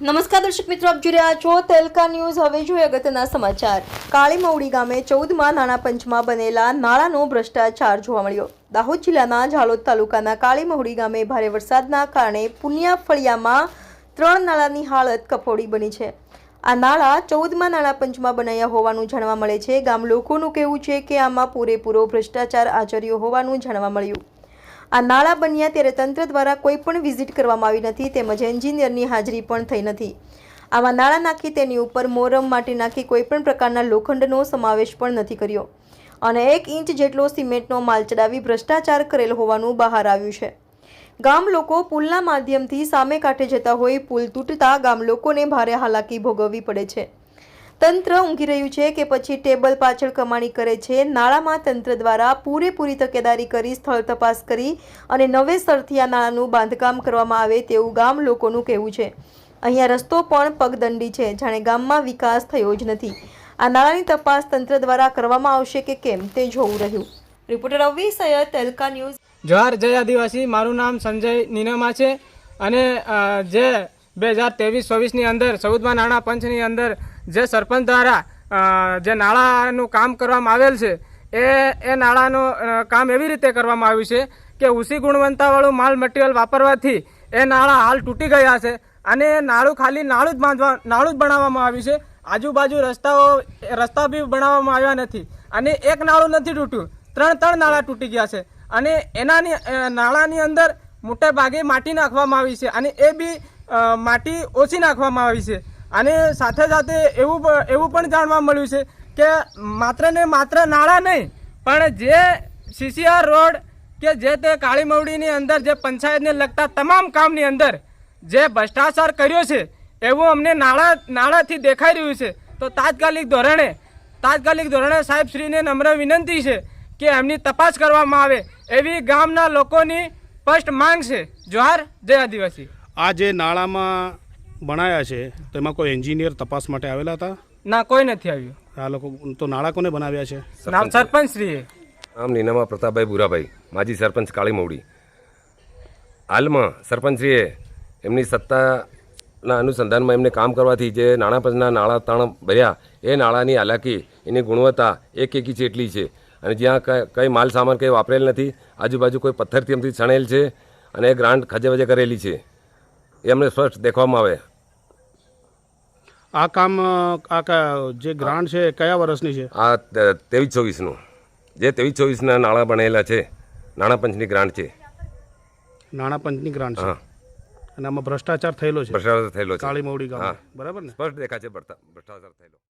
નમસ્કાર દર્શક મિત્રો, આપ જોઈ રહ્યા છો તેલકા ન્યૂઝ. હવે જોઈએ અગત્યના સમાચાર. કાળીમૌડી ગામે ચૌદમાં નાણાં પંચમાં બનેલા નાણાંનો ભ્રષ્ટાચાર જોવા મળ્યો. દાહોદ જિલ્લાના ઝાલોદ તાલુકાના કાળીમૌડી ગામે ભારે વરસાદના કારણે પુનિયા ફળિયામાં ત્રણ નાળાની હાલત કફોડી બની છે. આ નાળા ચૌદમાં નાણાં પંચમાં બનાવ્યા હોવાનું જાણવા મળે છે. ગામ લોકોનું કહેવું છે કે આમાં પૂરેપૂરો ભ્રષ્ટાચાર આચર્યો હોવાનું જાણવા મળ્યું. આ નાળા બન્યા ત્યારે તંત્ર દ્વારા કોઈ પણ વિઝિટ કરવામાં આવી નથી તેમજ એન્જિનિયરની હાજરી પણ થઈ નથી. આમાં નાળા નાખી તેની ઉપર મોરમ માટી નાખી કોઈ પણ પ્રકારના લોખંડનો સમાવેશ પણ નથી કર્યો. અને એક ઇંચ જેટલો સિમેન્ટનો માલ ચડાવી ભ્રષ્ટાચાર કરેલ હોવાનું બહાર આવ્યું છે. ગામ લોકો પુલના માધ્યમથી સામે કાંઠે જતા હોય પુલ તૂટતા ગામ લોકોને ભારે હાલાકી ભોગવવી પડે છે. તંત્ર ઊંઘી રહ્યું છે કે પછી ટેબલ પાછળ કમાણી કરે છે. નાળામાં તંત્ર દ્વારા પૂરેપૂરી તકેદારી કરી સ્થળ તપાસ કરી અને નવેસરથી આ નાળાનું બાંધકામ કરવામાં આવે તેવું ગામ લોકોનું કહેવું છે. અહીંયા રસ્તો પણ પગદંડી છે, જાણે ગામમાં વિકાસ થયો જ નથી. આ નાળાની તપાસ તંત્ર દ્વારા કરવામાં આવશે કે કેમ તે જોવું રહ્યું. રિપોર્ટર રવિ સૈયદ તલકા ન્યૂઝ. જોહાર, જય આદિવાસી. મારું નામ સંજય નીનામા છે અને જે બે હજાર ત્રેવીસ, ચોવીસની અંદર, ચૌદમા નાણાં પંચની અંદર જે સરપંચ દ્વારા જે નાણાંનું કામ કરવામાં આવેલ છે, એ એ નાણાંનું કામ એવી રીતે કરવામાં આવ્યું છે કે ઊંચી ગુણવત્તાવાળું માલ મટીરિયલ વાપરવાથી એ નાણાં હાલ તૂટી ગયા છે અને નાળું ખાલી નાળું જ બાંધવા, નાળું જ બનાવવામાં આવ્યું છે. આજુબાજુ રસ્તાઓ, રસ્તા બી બનાવવામાં આવ્યા નથી અને એક નાળું નથી તૂટ્યું. ત્રણ ત્રણ નાળા તૂટી ગયા છે અને એનાની નાળાની અંદર મોટે ભાગે માટી નાખવામાં આવી છે અને એ બી માટી ઓછી નાખવામાં આવી છે. અને સાથે સાથે એવું એવું પણ જાણવા મળ્યું છે કે માત્ર ને માત્ર નાળા નહીં, પણ જે સીસીઆર રોડ કે જે તે કાળી મવડીની અંદર જે પંચાયતને લગતા તમામ કામની અંદર જે ભ્રષ્ટાચાર કર્યો છે, એવું અમને નાળા, નાળાથી દેખાઈ રહ્યું છે. તો તાત્કાલિક ધોરણે તાત્કાલિક ધોરણે સાહેબશ્રીને નમ્ર વિનંતી છે કે એમની તપાસ કરવામાં આવે એવી ગામના લોકોની સ્પષ્ટ માંગ છે. જોહાર, જય આદિવાસી. આ જે નાળામાં બનાવ્યા છે તેમાં કોઈ એન્જિનિયર તપાસ માટે આવેલા હતા? ના કોઈ નથી આવ્યું. આ લોકો તો નાળા કોને બનાવ્યા છે? નામ સરપંચ. શ્રીએ આમ નીનામા પ્રતાપભાઈ બુરાભાઈ માજી સરપંચ કાળી મવડી હાલમાં સરપંચશ્રીએ એમની સત્તાના અનુસંધાનમાં એમને કામ કરવાથી જે નાણાં પંચના નાણાં તાણ ભર્યા એ નાણાંની હાલાકી એની ગુણવત્તા એક એકી જેટલી છે. અને જ્યાં કંઈ માલ સામાન કંઈ વાપરેલ નથી આજુબાજુ કોઈ પથ્થરથી એમથી છણેલ છે અને એ ગ્રાન્ટ ખજે વજે કરેલી છે. એ સ્વચ્છ સ્પષ્ટ દેખવામાં આવે. આ કામ આ જે ગ્રાન્ટ છે કયા વર્ષની છે? આ ત્રેવીસ ચોવીસનું. જે ત્રેવીસ ચોવીસના નાણાં બનેલા છે નાણાં પંચની ગ્રાન્ટ છે. નાણાં પંચની ગ્રાન્ટ છે. અને આમાં ભ્રષ્ટાચાર થયેલો છે. ભ્રષ્ટાચાર થયેલો છે. કાળી મવડી હા. ગામ બરાબર ને? સ્પષ્ટ દેખાય છે ભ્રષ્ટાચાર થયેલો.